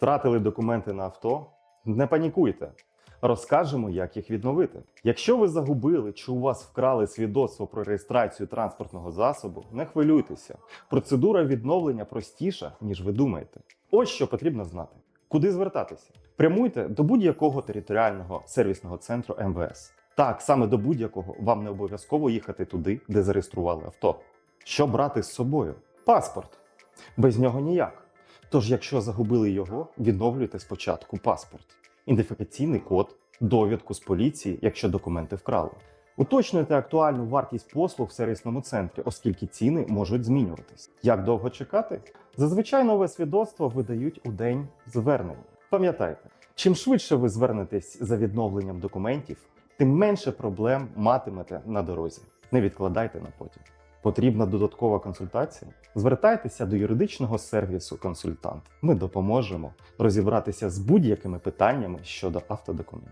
Втратили документи на авто? Не панікуйте. Розкажемо, як їх відновити. Якщо ви загубили чи у вас вкрали свідоцтво про реєстрацію транспортного засобу, не хвилюйтеся. Процедура відновлення простіша, ніж ви думаєте. Ось що потрібно знати. Куди звертатися? Прямуйте до будь-якого територіального сервісного центру МВС. Так, саме до будь-якого вам не обов'язково їхати туди, де зареєстрували авто. Що брати з собою? Паспорт. Без нього ніяк. Тож, якщо загубили його, відновлюйте спочатку паспорт, ідентифікаційний код, довідку з поліції, якщо документи вкрали. Уточнюйте актуальну вартість послуг в сервісному центрі, оскільки ціни можуть змінюватись. Як довго чекати? Зазвичай нове свідоцтво видають у день звернення. Пам'ятайте, чим швидше ви звернетесь за відновленням документів, тим менше проблем матимете на дорозі. Не відкладайте на потім. Потрібна додаткова консультація? Звертайтеся до юридичного сервісу консультант. Ми допоможемо розібратися з будь-якими питаннями щодо автодокументів.